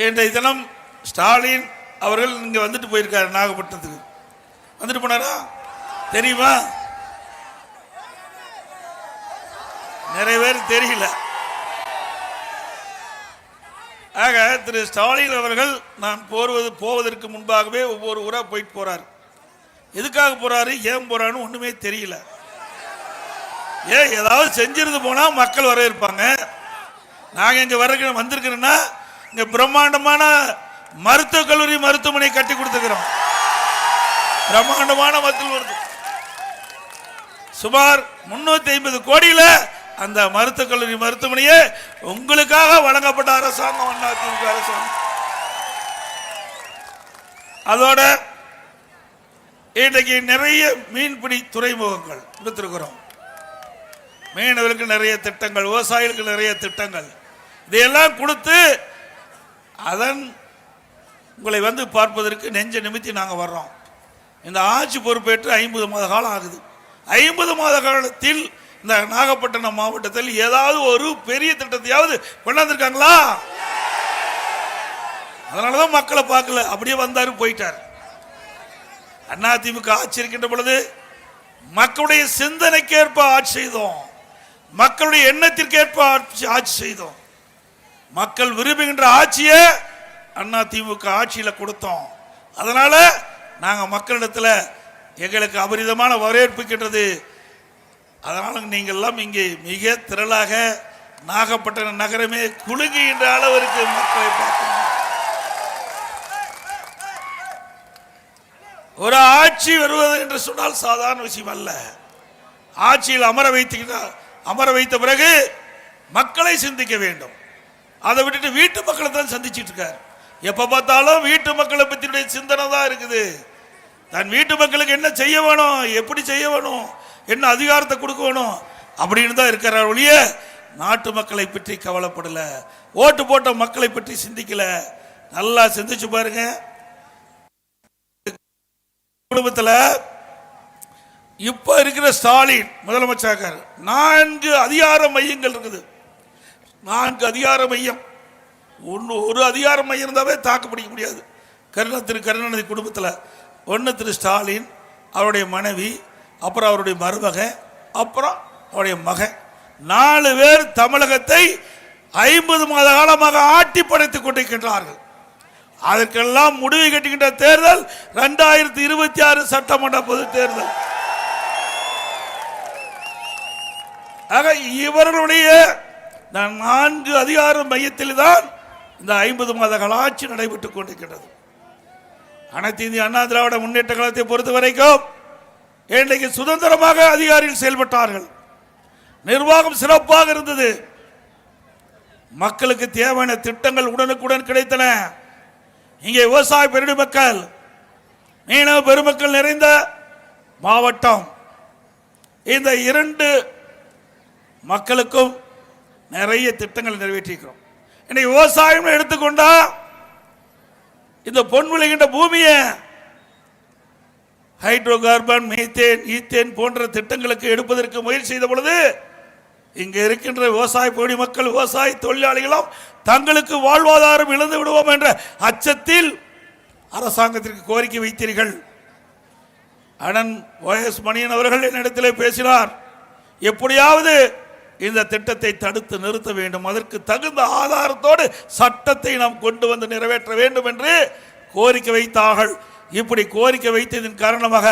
இன்றைய தினம் ஸ்டாலின் அவர்கள் இங்கே வந்துட்டு போயிருக்காரு நாகப்பட்டினத்துக்கு. வந்துட்டு போனாரா? தெரியுமா? நிறைய பேர் தெரியல. ஆக திரு ஸ்டாலின் அவர்கள் நான் போர்வது போவதற்கு முன்பாகவே ஒவ்வொரு ஊராக போயிட்டு போறாரு. எதுக்காக போறாரு? ஏன் போறான்னு ஒண்ணுமே தெரியல. ஏன் ஏதாவது செஞ்சிருந்து போனா மக்கள் வரவேற்பாங்க? நாங்க இங்க வர வந்திருக்கிறேன்னா இங்க பிரம்மாண்டமான மருத்துவக் கல்லூரி மருத்துவமனை கட்டி கொடுத்துக்கிறோம் பிரம்மாண்டமான மருத்துவ சுமார் முன்னூத்தி ஐம்பது கோடியில அந்த மருத்துவக் கல்லூரி மருத்துவமனையே உங்களுக்காக வழங்கப்பட்ட அரசாங்கம் அதிமுக அரசாங்கம் அதோட இன்றைக்கு நிறைய மீன்பிடி துறைமுகங்கள் கொடுத்துருக்கிறோம். மீனவர்களுக்கு நிறைய திட்டங்கள் விவசாயிகளுக்கு நிறைய திட்டங்கள். இதையெல்லாம் கொடுத்து அதன் உங்களை வந்து பார்ப்பதற்கு நெஞ்ச நிமித்தி நாங்கள் வர்றோம். இந்த ஆட்சி பொறுப்பேற்று ஐம்பது மாத காலம் ஆகுது. ஐம்பது மாத காலத்தில் இந்த நாகப்பட்டினம் மாவட்டத்தில் ஏதாவது ஒரு பெரிய திட்டத்தையாவது கொண்டாந்துருக்காங்களா? அதனாலதான் மக்களை பார்க்கல. அப்படியே வந்தாரு போயிட்டார். அண்ணா திமுக ஆட்சி இருக்கின்ற பொழுது மக்களுடைய சிந்தனைக்கேற்ப ஆட்சி செய்தோம். மக்களுடைய எண்ணத்திற்கேற்ப ஆட்சி ஆட்சி செய்தோம். மக்கள் விரும்புகின்ற ஆட்சியை அண்ணா திமுக ஆட்சியில் கொடுத்தோம். அதனால நாங்கள் மக்களிடத்தில் எங்களுக்கு அபரிதமான வரவேற்புக்கின்றது அதனால் நீங்கள் எல்லாம் இங்கே மிக திரளாக நாகப்பட்டினம் நகரமே குலுங்குகின்ற அளவிற்கு மக்களை பார்க்கணும். ஒரு ஆட்சி வருவது என்று சொன்னால் சாதாரண விஷயம் அல்ல. ஆட்சியில் அமர வைத்து அமர வைத்த பிறகு மக்களை சிந்திக்க வேண்டும். அதை விட்டுட்டு வீட்டு மக்களை தான் சந்திச்சுட்டு இருக்காரு. எப்போ பார்த்தாலும் வீட்டு மக்களை பற்றியுடைய சிந்தனை தான் இருக்குது. தன் வீட்டு மக்களுக்கு என்ன செய்ய வேணும் எப்படி செய்ய வேணும் என்ன அதிகாரத்தை கொடுக்க வேணும் அப்படின்னு தான் இருக்கிறார் ஒழிய நாட்டு மக்களை பற்றி கவலைப்படலை. ஓட்டு போட்ட மக்களை பற்றி சிந்திக்கல. நல்லா சிந்திச்சு பாருங்க. குடும்பத்தில் இப்போ இருக்கிற ஸ்டாலின் முதலமைச்சர் நான்கு அதிகார மையங்கள் இருக்குது. நான்கு அதிகார மையம். ஒன்று ஒரு அதிகார மையம் இருந்தாவே தாக்கு பிடிக்க முடியாது. கருணா திரு கருணாநிதி குடும்பத்தில் ஒன்று திரு ஸ்டாலின் அவருடைய மனைவி அப்புறம் அவருடைய மருமகன் அப்புறம் அவருடைய மகன். நாலு பேர் தமிழகத்தை ஐம்பது மாத காலமாக ஆட்டி படைத்துக் கொண்டிருக்கின்றார்கள். அதற்கெல்லாம் முடிவு கட்டுகின்ற தேர்தல் ரெண்டாயிரத்தி இருபத்தி ஆறு சட்டமன்ற பொது தேர்தல். ஆக இவர்களுடைய நான்கு அதிகார மையத்தில் தான் இந்த ஐம்பது மாத கலாட்சி நடைபெற்றுக் கொண்டிருக்கிறது அனைத்து இந்திய அண்ணா திராவிட முன்னேற்ற காலத்தை பொறுத்த வரைக்கும் இன்றைக்கு சுதந்திரமாக அதிகாரிகள் செயல்பட்டார்கள். நிர்வாகம் சிறப்பாக இருந்தது. மக்களுக்கு தேவையான திட்டங்கள் உடனுக்குடன் கிடைத்தன. இங்கே விவசாய பெருமக்கள் மீனவ பெருமக்கள் நிறைந்த மாவட்டம். இந்த இரண்டு மக்களுக்கும் நிறைய திட்டங்கள் நிறைவேற்றிக்கிறோம் இன்னைக்கு விவசாயம் எடுத்துக்கொண்டா இந்த பொன் விளைகின்ற பூமியை ஹைட்ரோ கார்பன் மீத்தேன் ஈத்தேன் போன்ற திட்டங்களுக்கு எடுப்பதற்கு முயற்சி செய்த பொழுது இங்க இருக்கின்ற விவசாய பொடி மக்கள் விவசாய தொழிலாளிகளும் தங்களுக்கு வாழ்வாதாரம் இழந்து விடுவோம் என்ற அச்சத்தில் அரசாங்கத்திற்கு கோரிக்கை வைத்தீர்கள். அண்ணன் ஓஎஸ் மணியன் அவர்கள் என்னிடத்திலே பேசினார். எப்படியாவது இந்த திட்டத்தை தடுத்து நிறுத்த வேண்டும். அதற்கு தகுந்த ஆதாரத்தோடு சட்டத்தை நாம் கொண்டு வந்து நிறைவேற்ற வேண்டும் என்று கோரிக்கை வைத்தார்கள். இப்படி கோரிக்கை வைத்ததன் காரணமாக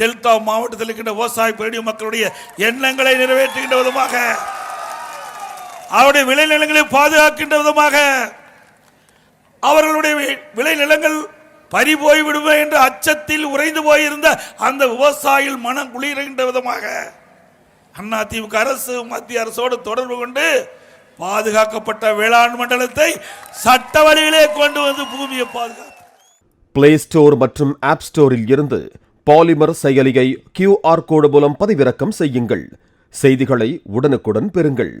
டெல்டா மாவட்டத்தில் இருக்கின்ற விவசாய பெரிய மக்களுடைய எண்ணங்களை நிறைவேற்றுகின்ற விதமாக அவருடைய விளைநிலங்களை பாதுகாக்கின்ற விதமாக அவர்களுடைய விளைநிலங்கள் பறி போய்விடுவேன் என்ற அச்சத்தில் உறைந்து போயிருந்த அந்த விவசாயிகள் மனம் குளிர்கின்ற விதமாக அண்ணா திமுக அரசு மத்திய அரசோடு தொடர்பு கொண்டு பாதுகாக்கப்பட்ட வேளாண் மண்டலத்தை சட்ட வழியிலே கொண்டு வந்து பூமியை பாதுகாத்து. பிளே ஸ்டோர் மற்றும் ஆப் ஸ்டோரில் இருந்து பாலிமர் செயலியை கியூஆர் கோடு மூலம் பதிவிறக்கம் செய்யுங்கள். செய்திகளை உடனுக்குடன் பெறுங்கள்.